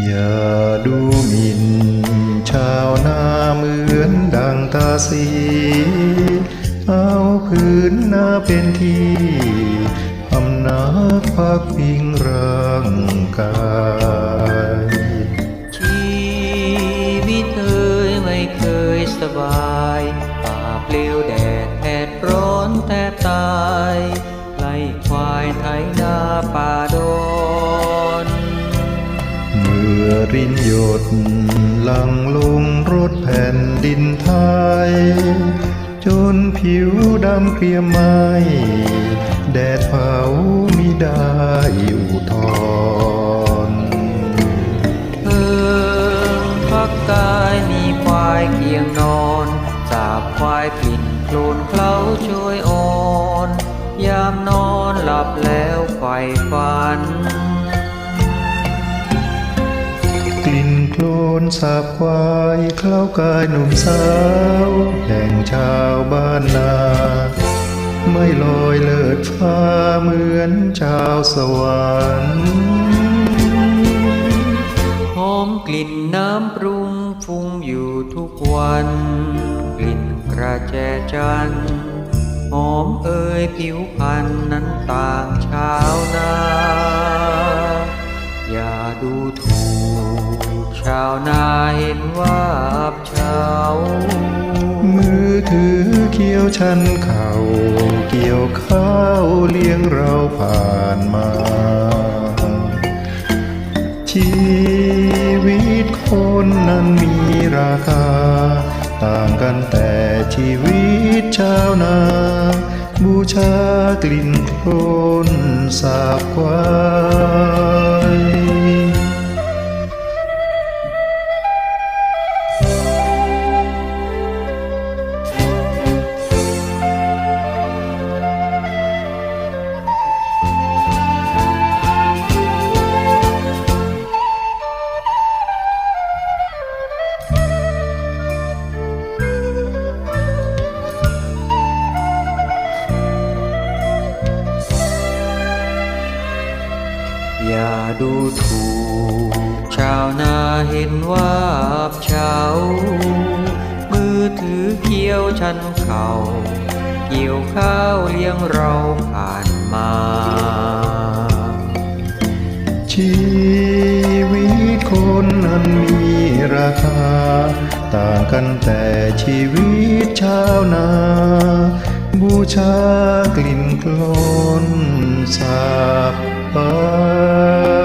อย่าดูหมิ่นชาวนาเหมือนดังตาสีเอาพื้นนาเป็นที่อำนาจพักพิงร่างกายชีวิตเอไม่เคยสบายป่าเปลี่ยวแดดแผดร้อนแทบตายไล่ควายไทยนาป่า รินหยดหลังลงรถแผ่นดินไทย จนผิวดำเกรียมไหมแดดเผามิได้อุทธรณ์เพิงพักกายมีควายเคียงนอนสาบควายกลิ่นโคลนเคล้าช่วยอ่อน ยามนอนหลับแล้วไฟฝัน นโคนสาบควายเคล้ากายหนุ่มสาว แห่งชาวบ้านนา ไม่ลอยเลิดฟ้าเหมือนชาวสวรรค์หอมกลิ่นน้ำปรุงฟุ้งอยู่ทุกวัน กลิ่นกระแจจันหอมเอ่ยผิวพรรณนั้นต่างชาวนา อย่าดูถูก ชาวนาเห็นว่าอับเฉามือถือเคี้ยวชันเข่าเกี่ยวข้าวเลี้ยงเราผ่านมา ชีวิตคนนั้นมีราคา ต่างกันแต่ชีวิตชาวนาบูชากลิ่นโคลนสาบควา อย่าดูถูก ชาวนาเห็นว่าอับเฉามือถือเกี่ยวชันเข่าเกี่ยวข้าวเลี้ยงเราผ่านมา ชีวิตคนนั้นมีราคา ต่างกันแต่ชีวิตชาวนา บูชากลิ่นโคลนสาบ ไป